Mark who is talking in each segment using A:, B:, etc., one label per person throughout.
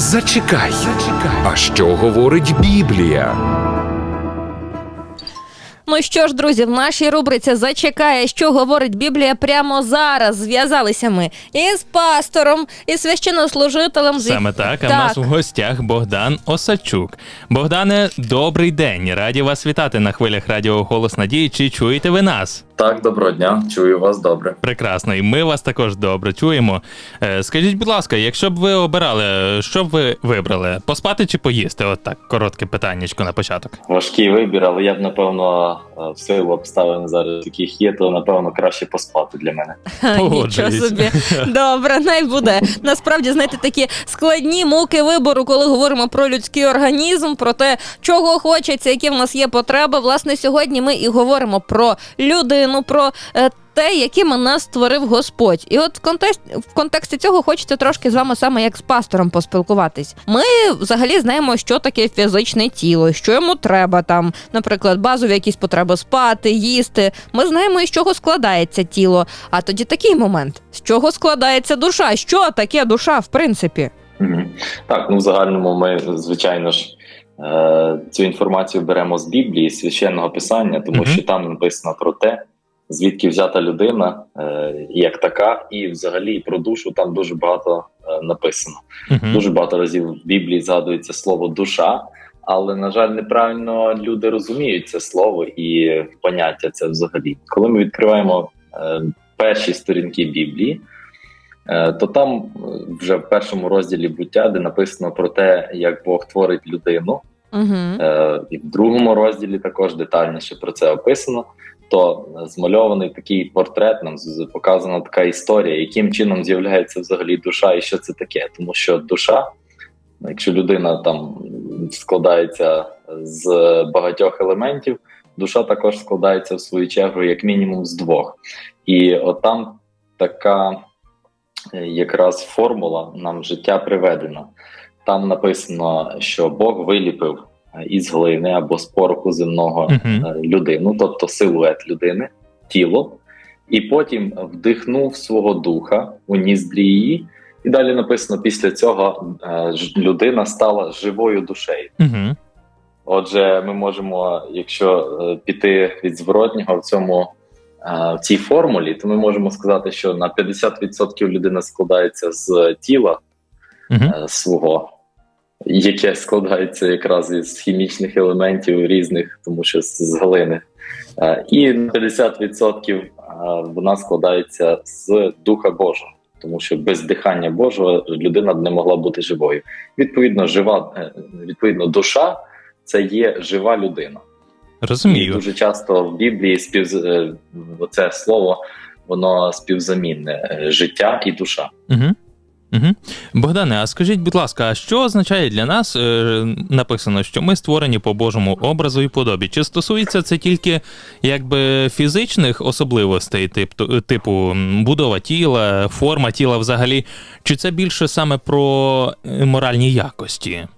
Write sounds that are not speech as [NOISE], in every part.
A: Зачекай. Зачекай. А що говорить Біблія?
B: Ну що ж, друзі, в нашій рубриці зачекає, що говорить Біблія прямо зараз. Зв'язалися ми із пастором, і священнослужителем. з-
C: Саме так, а в нас в гостях Богдан Осадчук. Богдане, добрий день. Раді вас вітати на хвилях радіо Голос Надії. Чи чуєте ви нас?
D: Так, доброго дня, чую вас добре.
C: Прекрасно, і ми вас також добре чуємо. Е, Скажіть, будь ласка, якщо б ви обирали, що б ви вибрали? Поспати чи поїсти? От так, коротке питаннячко на початок.
D: Важкий вибір, але я б напевно в силу обставин зараз, яких є, то напевно краще поспати для мене. [LAUGHS]
B: Нічого собі. [LAUGHS] Добре, най буде. Насправді, знаєте, такі складні муки вибору, коли говоримо про людський організм, про те, чого хочеться, які в нас є потреби. Власне, сьогодні ми і говоримо про людину, про. Те, яким нас створив Господь, і от в контексті, в контексті цього хочеться трошки з вами саме як з пастором поспілкуватись. Ми взагалі знаємо, що таке фізичне тіло, що йому треба там, наприклад, базові якісь потреби спати, їсти. Ми знаємо, із чого складається тіло. А тоді такий момент: з чого складається душа? Що таке душа, в принципі?
D: Так, ну в загальному ми, звичайно ж, е, цю інформацію беремо з Біблії, з священного писання, тому
C: Мгм.
D: що там написано про те, звідки взята людина е, як така, і взагалі про душу там дуже багато е, написано.
C: Мгм.
D: Дуже багато разів в Біблії згадується слово душа, але на жаль, неправильно люди розуміють це слово і поняття це взагалі. Коли ми відкриваємо е, перші сторінки Біблії, то там вже в першому розділі буття, де написано про те, як Бог творить людину,
B: Угу.
D: е, і в другому розділі також детальніше про це описано. То змальований такий портрет, нам показана така історія, яким чином з'являється взагалі душа і що це таке. Тому що душа, якщо людина там складається з багатьох елементів, душа також складається в свою чергу як мінімум з двох. І от там така е, якраз формула нам життя приведена. Там написано, що Бог виліпив е, із глини або з пороху земного е, людину, тобто силует людини, тіло, і потім вдихнув свого духа у ніздрі її. І далі написано: після цього е, людина стала живою душею.
C: Мгм.
D: Отже, ми можемо, якщо піти від зворотнього в цьому в цій формулі, то ми можемо сказати, що на 50% людина складається з тіла Е, свого, яке складається якраз із хімічних елементів різних, тому що з, глини. Е, І на 50% е, вона складається з Духа Божого, тому що без дихання Божого людина б не могла бути живою. Відповідно, жива, відповідно, душа це є жива людина.
C: Розумію.
D: І дуже часто в Біблії спів оце слово воно співзамінне життя і душа.
C: Угу. Угу. Богдане, а скажіть, будь ласка, а що означає для нас е, написано, що ми створені по Божому образу і подобі? Чи стосується це тільки якби фізичних особливостей, типу, типу будова тіла, форма тіла взагалі, чи це більше саме про е, моральні якості?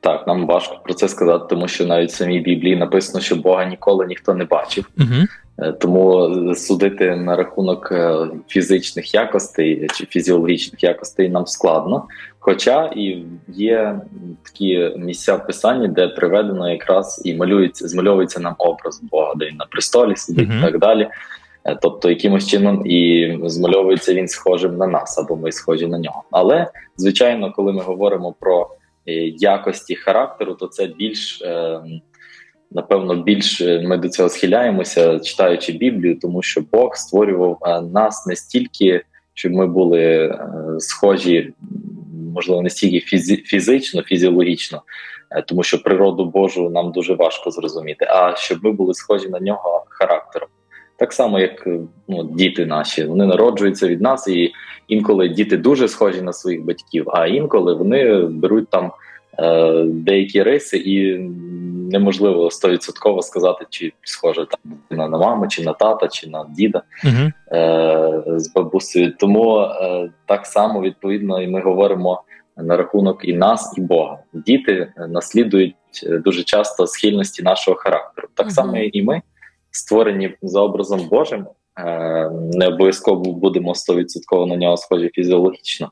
D: Так, нам важко про це сказати, тому що навіть в самій Біблії написано, що Бога ніколи ніхто не бачив.
C: Угу.
D: Е, Тому судити на рахунок е, фізичних якостей чи фізіологічних якостей нам складно. Хоча і є такі місця в писанні, де приведено якраз і малюється, змальовується нам образ Бога, де він на престолі сидить
C: Мгм.
D: і так далі. Е, Тобто, якимось чином і змальовується він схожим на нас, або ми схожі на нього. Але звичайно, коли ми говоримо про якості характеру, то це більш е, напевно більш е, ми до цього схиляємося, читаючи Біблію, тому що Бог створював е, нас не стільки, щоб ми були е, схожі, можливо, не стільки фізично, фізіологічно, е, тому що природу Божу нам дуже важко зрозуміти, а щоб ми були схожі на нього характером. Так само, як ну, діти наші, вони народжуються від нас, і інколи діти дуже схожі на своїх батьків, а інколи вони беруть там деякі риси, і неможливо стовідсотково сказати, чи схожа там на маму, чи на тата, чи на діда
C: Угу.
D: е, з бабусею. Тому е, так само відповідно, і ми говоримо на рахунок і нас, і Бога. Діти е, наслідують е, дуже часто схильності нашого характеру. Так само і ми створені за образом Божим. Е, не обов'язково будемо стовідсотково на нього схожі фізіологічно.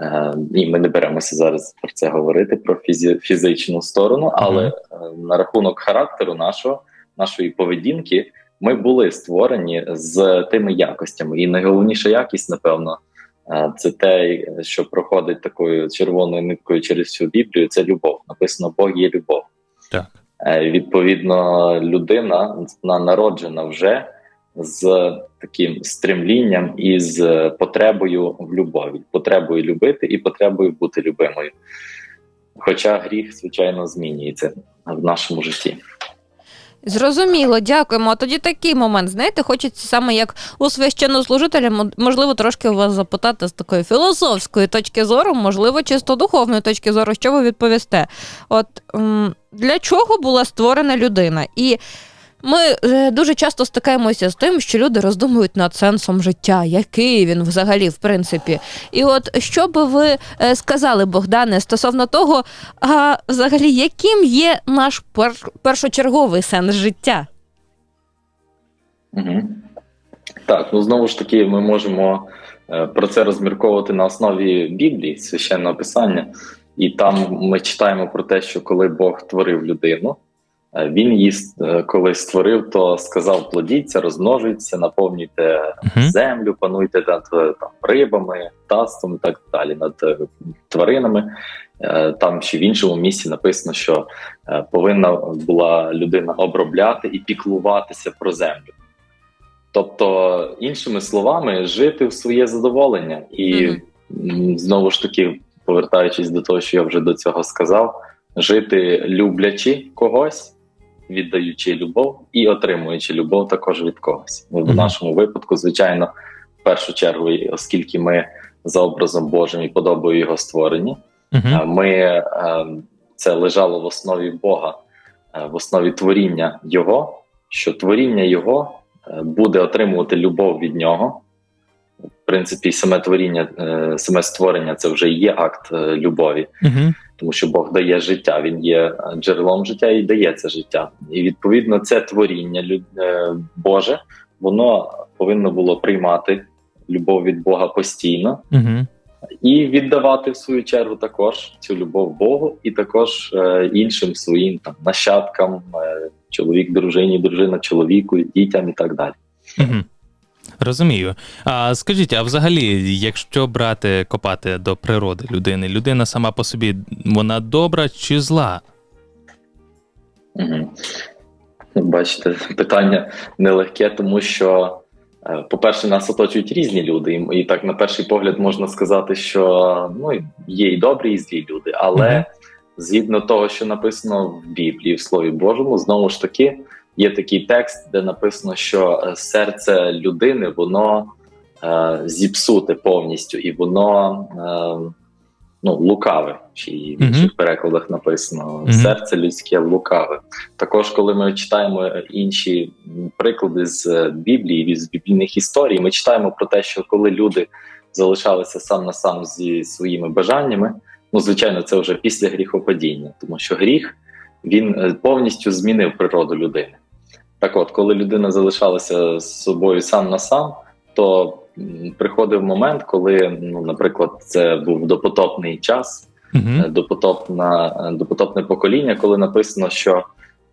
D: Е, І ми не беремося зараз про це говорити, про фізі- фізичну сторону, але е, на рахунок характеру нашого, нашої поведінки, ми були створені з тими якостями. І найголовніша якість, напевно, е, це те, що проходить такою червоною ниткою через всю Біблію, це любов. Написано Бог є любов.
C: Так.
D: Відповідно, людина вона народжена вже з таким стремлінням і з потребою в любові, потребою любити і потребою бути любимою. Хоча гріх, звичайно, змінюється в нашому житті.
B: Зрозуміло, дякуємо. А тоді такий момент, знаєте, хочеться саме як у священнослужителя, можливо, трошки у вас запитати з такої філософської точки зору, можливо, чисто духовної точки зору, що ви відповісте? От для чого була створена людина? І ми е, дуже часто стикаємося з тим, що люди роздумують над сенсом життя, який він взагалі, в принципі. І от що би ви е, сказали, Богдане, стосовно того, а взагалі, яким є наш пер- першочерговий сенс життя?
D: Угу. Так, ну знову ж таки, ми можемо е, про це розмірковувати на основі Біблії, священного писання, і там ми читаємо про те, що коли Бог творив людину, він її е, коли створив, то сказав: плодіться, розмножуйтеся, наповнюйте
C: Мгм.
D: землю, пануйте над е, там, рибами, птаством і так далі, над е, тваринами. Е, Там ще в іншому місці написано, що е, повинна була людина обробляти і піклуватися про землю. Тобто, іншими словами, жити в своє задоволення. І м, знову ж таки, повертаючись до того, що я вже до цього сказав, жити люблячи когось, віддаючи любов і отримуючи любов також від когось. В
C: Мгм.
D: нашому випадку, звичайно, в першу чергу, оскільки ми за образом Божим і подобою його створені. Е, Ми е, це лежало в основі Бога, е, в основі творіння Його, що творіння Його буде отримувати любов від нього. В принципі, саме творіння, саме створення це вже є акт любові,
C: Мгм.
D: Тому що Бог дає життя, він є е, джерелом життя і дає це життя. І відповідно, це творіння е, Боже, воно повинно було приймати любов від Бога постійно
C: Мгм.
D: і віддавати в свою чергу також цю любов Богу і також е, іншим своїм там нащадкам, чоловік, дружині, дружина, чоловіку, дітям і так далі.
C: Мгм. Розумію. А скажіть, а взагалі, якщо брати копати до природи людини, людина сама по собі вона добра чи зла?
D: Угу. Бачите, питання нелегке, тому що, е, по-перше, нас оточують різні люди, і, так на перший погляд можна сказати, що ну, є і добрі, і злі люди, але
C: Мгм.
D: згідно того, що написано в Біблії, в Слові Божому, знову ж таки, є такий текст, де написано, що е, серце людини воно е, зіпсуте повністю, і воно е, ну, лукаве, чи в інших перекладах написано серце людське лукаве. Також, коли ми читаємо інші приклади з е, Біблії, з біблійних історій, ми читаємо про те, що коли люди залишалися сам на сам зі своїми бажаннями, ну звичайно, це вже після гріхопадіння, тому що гріх він е, повністю змінив природу людини. Так, от, коли людина залишалася з собою сам на сам, то приходив момент, коли, ну, наприклад, це був допотопний час, е, допотопна, е, допотопне покоління, коли написано, що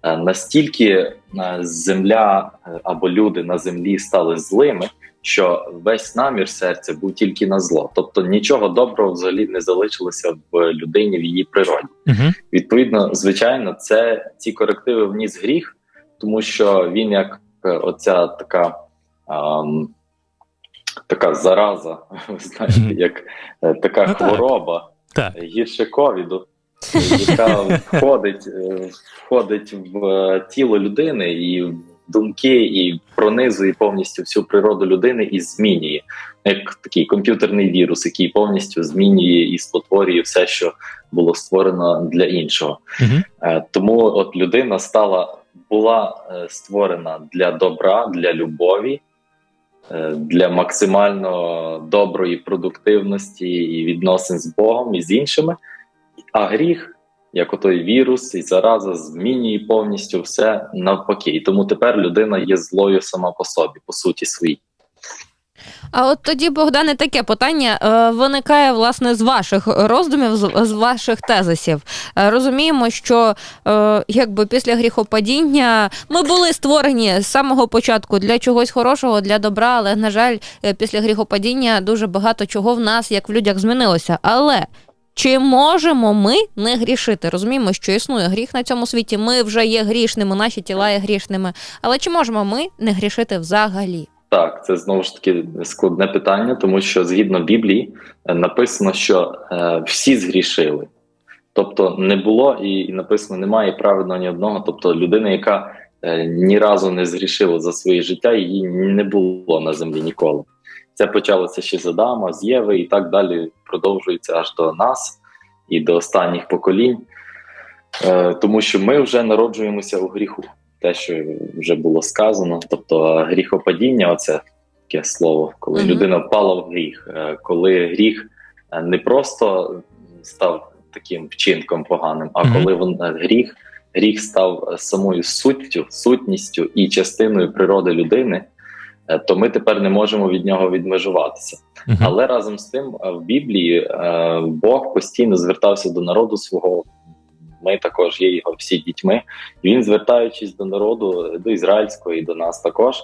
D: е, настільки земля або люди на землі стали злими, що весь намір серця був тільки на зло. Тобто нічого доброго взагалі не залишилося в людині в її природі.
C: Мгм.
D: Відповідно, звичайно, це ці корективи вніс гріх, тому що він як е, оця така. ам, Така зараза, [LAUGHS] ви знаєте, як е, така
C: Ну,
D: хвороба,
C: Так.
D: гірше ковіду, яка входить, е, входить в е, тіло людини і в думки, і пронизує повністю всю природу людини і змінює як такий комп'ютерний вірус, який повністю змінює і спотворює все, що було створено для іншого.
C: Мгм.
D: Е, Тому от людина стала була е, створена для добра, для любові, е, для максимально доброї продуктивності і відносин з Богом і з іншими. А гріх, як отой вірус і зараза, змінює повністю все навпаки. І тому тепер людина є злою сама по собі, по суті своїй.
B: А от тоді, Богдане, таке питання е, виникає власне з ваших роздумів, з, з ваших тезисів. Е, розуміємо, що е, якби після гріхопадіння ми були створені з самого початку для чогось хорошого, для добра, але на жаль, е, після гріхопадіння дуже багато чого в нас, як в людях, змінилося. Але чи можемо ми не грішити? Розуміємо, що існує гріх на цьому світі. Ми вже є грішними, наші тіла є грішними. Але чи можемо ми не грішити взагалі?
D: Так, це знову ж таки складне питання, тому що згідно Біблії е, написано, що е, всі згрішили. Тобто не було і, і написано немає праведного ні одного. Тобто людина, яка е, ні разу не згрішила за своє життя, її не було на землі ніколи. Це почалося ще з Адама, з Єви, і так далі продовжується аж до нас і до останніх поколінь, е, тому що ми вже народжуємося у гріху те, що вже було сказано. Тобто гріхопадіння, оце таке слово, коли
B: Мгм.
D: людина впала в гріх, е, коли гріх е, не просто став таким вчинком поганим, а
C: Мгм.
D: коли він е, гріх, гріх став самою суттю, сутністю і частиною природи людини. е, То ми тепер не можемо від нього відмежуватися.
C: Мгм.
D: Але разом з тим е, в Біблії е, Бог постійно звертався до народу свого. Ми також є його всі дітьми. І він, звертаючись до народу, до ізраїльського і до нас також,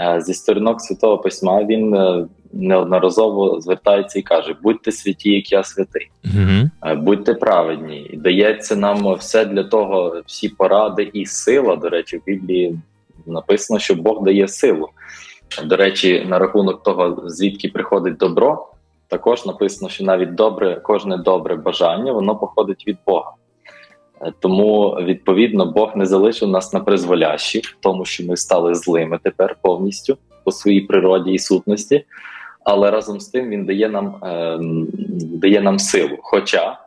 D: е, зі сторінок святого письма, він е, неодноразово звертається і каже: будьте святі, як я святий. Е, будьте праведні. І дається нам все для того, всі поради і сила. До речі, в Біблії написано, що Бог дає силу. До речі, на рахунок того, звідки приходить добро, також написано, що навіть добре, кожне добре бажання воно походить від Бога. Е, Тому відповідно Бог не залишив нас на призволящі, в тому, що ми стали злими тепер повністю по своїй природі і сутності, але разом з тим він дає нам, е, дає нам силу. Хоча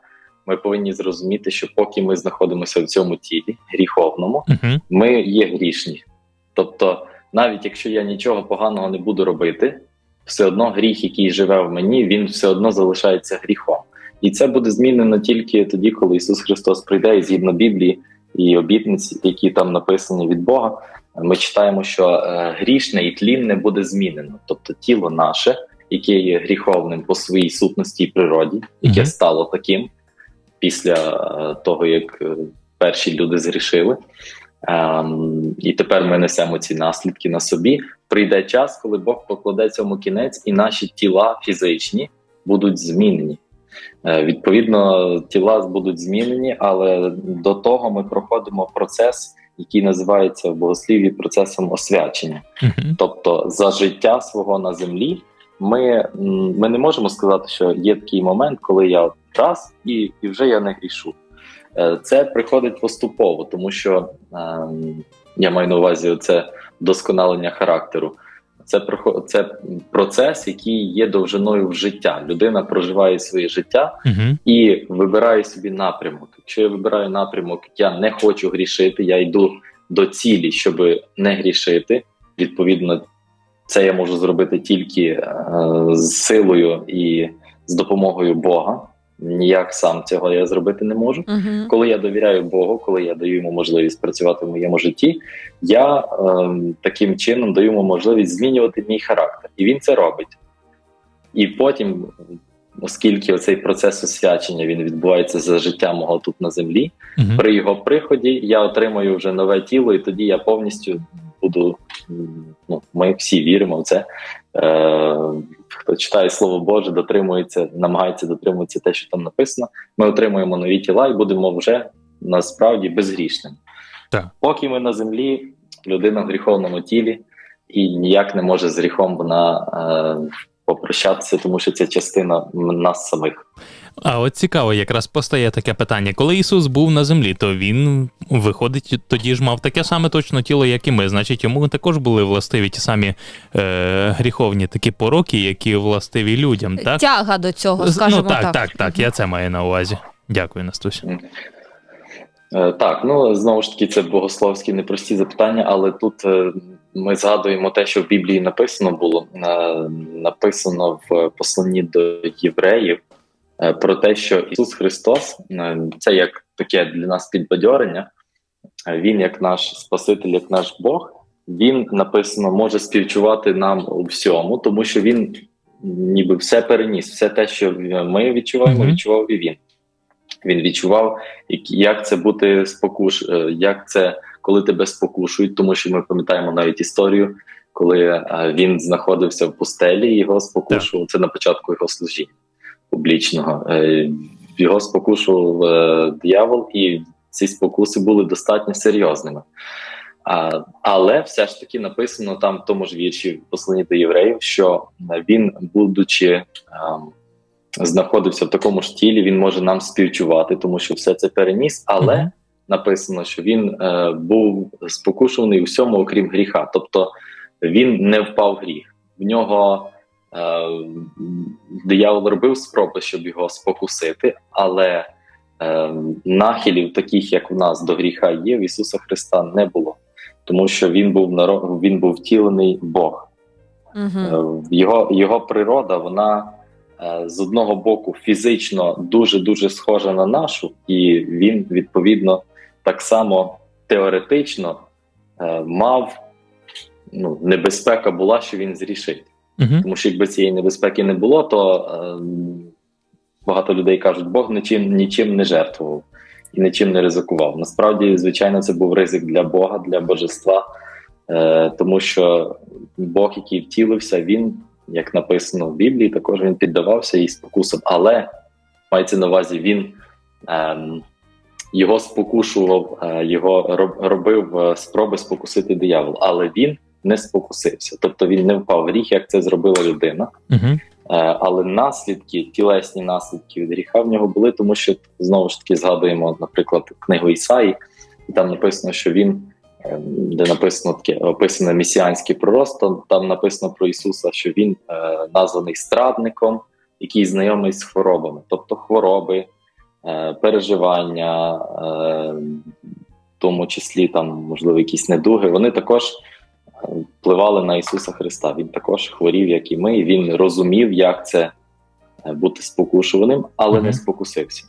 D: ми повинні зрозуміти, що поки ми знаходимося в цьому тілі гріховному,
C: Мгм.
D: ми є грішні. Тобто, навіть якщо я нічого поганого не буду робити, все одно гріх, який живе в мені, він все одно залишається гріхом. І це буде змінено тільки тоді, коли Ісус Христос прийде і згідно Біблії і обітниць, які там написані від Бога. Ми читаємо, що е, грішне і тлінне буде змінено, тобто тіло наше, яке є гріховним по своїй сутності і природі, яке
C: Мгм.
D: стало таким після е, того, як е, перші люди згрішили. Ем, і тепер ми несемо ці наслідки на собі. Прийде час, коли Бог покладе цьому кінець, і наші тіла фізичні будуть змінені. Е, відповідно, тіла будуть змінені, але до того ми проходимо процес, який називається в богослів'ї процесом освячення.
C: Мгм.
D: Тобто, за життя свого на землі, ми, ми не можемо сказати, що є такий момент, коли я раз і, і вже я не грішу. Е, Це приходить поступово, тому що ем, я маю на увазі це вдосконалення характеру. Це це процес, який є довжиною в життя. Людина проживає своє життя
C: Мгм.
D: і вибираю собі напрямок. Якщо я вибираю напрямок, я не хочу грішити, я йду до цілі, щоб не грішити. Відповідно, це я можу зробити тільки е, з силою і з допомогою Бога. Ніяк сам цього я зробити не можу.
B: Угу.
D: Коли я довіряю Богу, коли я даю йому можливість працювати в моєму житті, я е, таким чином даю йому можливість змінювати мій характер, і він це робить. І потім, оскільки цей процес освячення він відбувається за життя мого тут на землі,
C: Мгм.
D: при його приході я отримаю вже нове тіло, і тоді я повністю буду. Ну, ми всі віримо в це. Е, хто читає слово Боже, дотримується, намагається дотримуватися те, що там написано. Ми отримуємо нові тіла і будемо вже насправді безгрішними.
C: Так.
D: Поки ми на землі, людина в гріховному тілі, і ніяк не може з гріхом вона е, попрощатися, тому що це частина нас самих.
C: А от цікаво, якраз постає таке питання. Коли Ісус був на землі, то він виходить, тоді ж мав таке саме точно тіло, як і ми. Значить, йому також були властиві ті самі е, гріховні такі пороки, які властиві людям, так?
B: Тяга до цього, скажімо
C: ну, так,
B: так.
C: так, так, я це маю на увазі. Дякую, Настусь.
D: Е, Так, ну знову ж таки, це богословські непрості запитання, але тут е, ми згадуємо те, що в Біблії написано було. Е, Написано в посланні до євреїв про те, що Ісус Христос е, це як таке для нас підбадьорення. Е, Він, як наш Спаситель, як наш Бог, він написано може співчувати нам у всьому, тому що він ніби все переніс, все те, що ми відчуваємо, відчував і він. Він відчував, як- це бути спокуш, е, як це коли тебе спокушують, тому що ми пам'ятаємо навіть історію, коли е, він знаходився в пустелі, і його спокушував. Це на початку його служіння публічного. Е, Його спокушував е, диявол, і ці спокуси були достатньо серйозними. А, але все ж таки написано там в тому ж вірші в посланні до євреїв, що він, будучи ем, знаходився в такому ж тілі, він може нам співчувати, тому що все це переніс, але
C: Мгм.
D: написано, що він е, був спокушений у всьому, окрім гріха. Тобто він не впав в гріх. В нього диявол робив спроби, щоб його спокусити, але е, нахилів, таких як в нас до гріха є, в Ісуса Христа не було, тому що він був наро- він був втілений Бог.
B: Угу.
D: Е, Його, його природа, вона е, з одного боку фізично дуже дуже схожа на нашу, і він відповідно так само теоретично е, мав ну, небезпека була, що він зрішить.
C: Мгм.
D: Тому що якби цієї небезпеки не було, то е, багато людей кажуть, Бог нічим нічим не жертвував і нічим не ризикував. Насправді, звичайно, це був ризик для Бога, для божества, е, тому що Бог, який втілився, він, як написано в Біблії, також він піддавався і спокусам. Але мається на увазі, він е, його спокушував, його роб- робив е, спроби спокусити диявол, але він не спокусився, тобто він не впав в гріх, як це зробила людина. Е, але наслідки, тілесні наслідки від гріха в нього були, тому що знову ж таки згадуємо, наприклад, книгу Ісаї, і там написано, що він, е, де написано таке описане месіанське пророцтво, там написано про Ісуса, що він е, названий страдником, який знайомий з хворобами, тобто хвороби, е, переживання, е, в тому числі там, можливо, якісь недуги, вони також впливали на Ісуса Христа. Він також хворів, як і ми. і Він розумів, як це е, бути спокушуваним, але
C: Мгм.
D: не спокусився.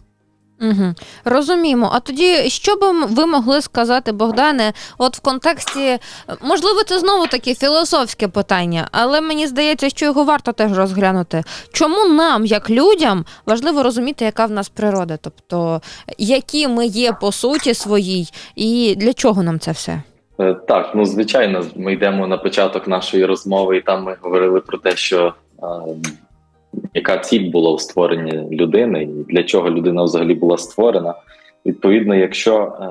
B: Угу. Розуміємо. А тоді, що би ви могли сказати, Богдане, от в контексті, можливо, це знову таке філософське питання, але мені здається, що його варто теж розглянути. Чому нам, як людям, важливо розуміти, яка в нас природа? Тобто, які ми є по суті своїй, і для чого нам це все?
D: Е, Так, ну звичайно, ми йдемо на початок нашої розмови, і там ми говорили про те, що е, яка ціль була у створенні людини, і для чого людина взагалі була створена. Відповідно, якщо е,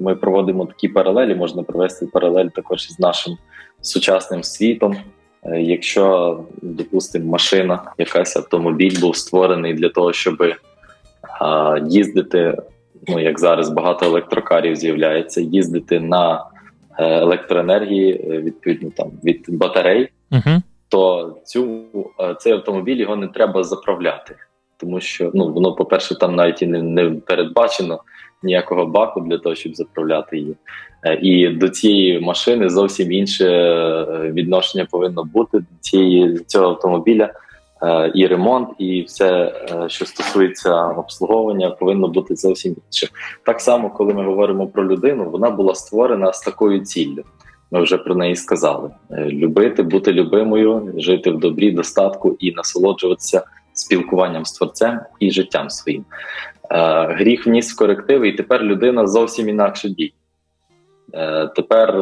D: ми проводимо такі паралелі, можна провести паралель також із нашим сучасним світом. Е, якщо, допустимо, машина, якась автомобіль був створений для того, щоб е, їздити, ну як зараз багато електрокарів з'являється, їздити на електроенергії, е, відповідно там від батарей,
C: Мгм.
D: то цю е, цей автомобіль його не треба заправляти, тому що ну воно, по-перше, там навіть і не, не передбачено ніякого баку для того, щоб заправляти її. Е, І до цієї машини зовсім інше е, відношення повинно бути до цієї цього автомобіля. Е, І ремонт, і все, е, що стосується обслуговування, повинно бути зовсім інше. Так само, коли ми говоримо про людину, вона була створена з такою ціллю. Ми вже про неї сказали: Е, любити, бути любимою, жити в добрі, достатку і насолоджуватися спілкуванням з творцем і життям своїм. Гріх вніс в корективи, і тепер людина зовсім інакше діє. Тепер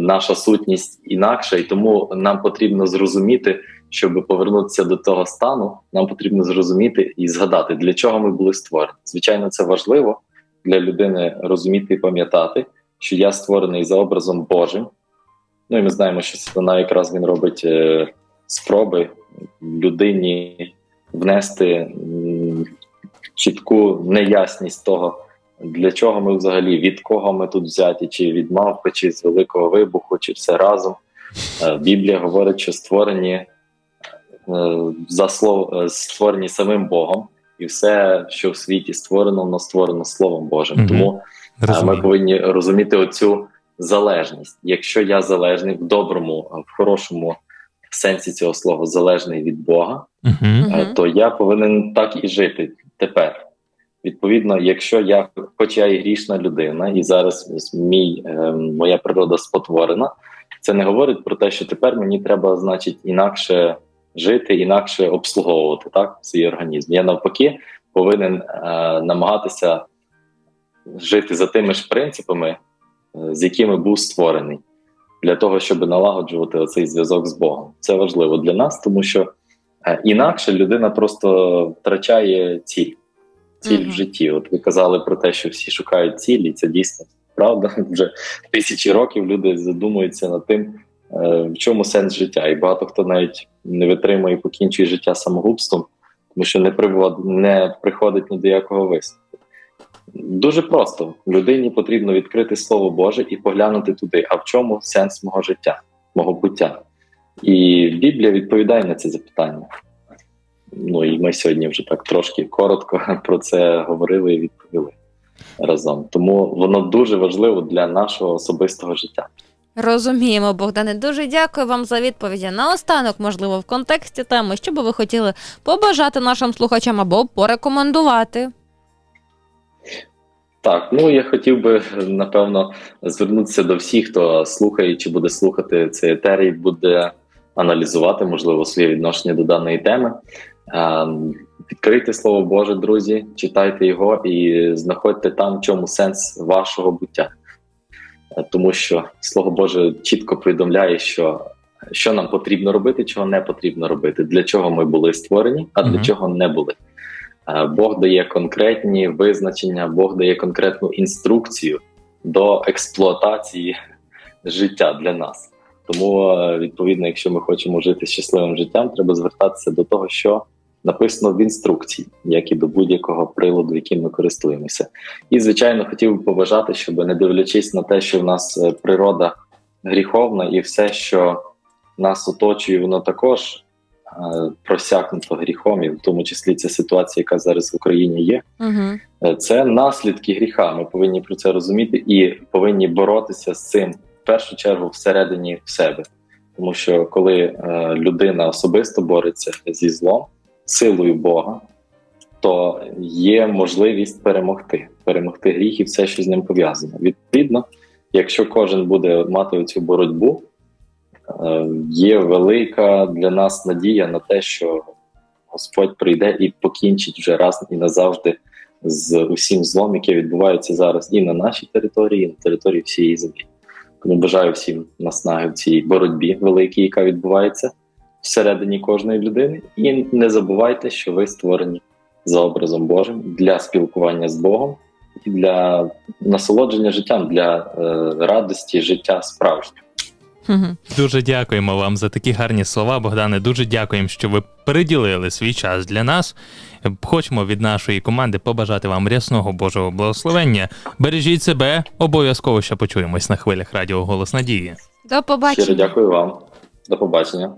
D: наша сутність інакша, і тому нам потрібно зрозуміти, щоб повернутися до того стану, нам потрібно зрозуміти і згадати, для чого ми були створені. Звичайно, це важливо для людини розуміти і пам'ятати, що я створений за образом Божим. Ну і ми знаємо, що сатана якраз він робить е, спроби людині внести чітку неясність того, для чого ми взагалі, від кого ми тут взяті, чи від мавпи, чи з великого вибуху, чи все разом. Е, Біблія говорить, що створені е, за слов, е, створені самим Богом, і все, що в світі створено, воно створено Словом Божим.
C: Мгм.
D: Тому а Ми повинні розуміти оцю залежність. Якщо я залежний в доброму, в хорошому сенсі цього слова, залежний від Бога, е, то я повинен так і жити тепер. Відповідно, якщо я, хоч я і грішна людина, і зараз мій, е, моя природа спотворена, це не говорить про те, що тепер мені треба, значить, інакше жити, інакше обслуговувати так свій організм. Я навпаки повинен е, намагатися жити за тими ж принципами, е, з якими був створений, для того, щоб налагоджувати оцей зв'язок з Богом. Це важливо для нас, тому що е, інакше людина просто втрачає ціль. Ціль
B: Мгм.
D: в житті. От ви казали про те, що всі шукають цілі, і це дійсно правда. [LAUGHS] Вже тисячі років люди задумуються над тим, в чому сенс життя. І багато хто навіть не витримує і покінчує життя самогубством, тому що не привод, не приходить ні до якого висновку. Дуже просто людині потрібно відкрити слово Боже і поглянути туди, а в чому сенс мого життя, мого буття. І Біблія відповідає на це запитання. Ну і ми сьогодні вже так трошки коротко [LAUGHS] про це говорили і відповіли разом. Тому воно дуже важливо для нашого особистого життя.
B: Розуміємо, Богдане. Дуже дякую вам за відповіді. Наостанок, можливо, в контексті теми, що би ви хотіли побажати нашим слухачам або порекомендувати.
D: Так, ну я хотів би напевно звернутися до всіх, хто слухає чи буде слухати цей етер буде аналізувати, можливо, своє відношення до даної теми. Е, Відкрийте слово Боже, друзі, читайте його і знаходьте там, в чому сенс вашого буття. Е, Тому що Слово Боже чітко повідомляє, що, що нам потрібно робити, чого не потрібно робити, для чого ми були створені, а для
C: Мгм.
D: чого не були. Е, Бог дає конкретні визначення, Бог дає конкретну інструкцію до експлуатації життя для нас. Тому, е, відповідно, якщо ми хочемо жити щасливим життям, треба звертатися до того, що написано в інструкції, як і до будь-якого приладу, яким ми користуємося. І, звичайно, хотів би побажати, щоб не дивлячись на те, що в нас е, природа гріховна, і все, що нас оточує, воно також е, просякнуто гріхом, і в тому числі ця ситуація, яка зараз в Україні є.
B: Угу.
D: Е, Це наслідки гріха. Ми повинні про це розуміти і повинні боротися з цим в першу чергу всередині в себе. Тому що коли е, людина особисто бореться зі злом, силою Бога, то є можливість перемогти, перемогти гріх і все, що з ним пов'язано. Відповідно, якщо кожен буде мати цю боротьбу, е, є велика для нас надія на те, що Господь прийде і покінчить вже раз і назавжди з усім злом, яке відбувається зараз і на нашій території, і на території всієї землі. Тому бажаю всім наснаги в цій боротьбі великій, яка відбувається всередині кожної людини. І не забувайте, що ви створені за образом Божим для спілкування з Богом і для насолодження життям, для е, радості життя справжнього.
C: Дуже дякуємо вам за такі гарні слова, Богдане. Дуже дякуємо, що ви приділили свій час для нас. Хочемо від нашої команди побажати вам рясного Божого благословення. Бережіть себе, обов'язково ще почуємось на хвилях радіо Голос Надії.
B: До побачення.
D: Щиро дякую вам. До побачення.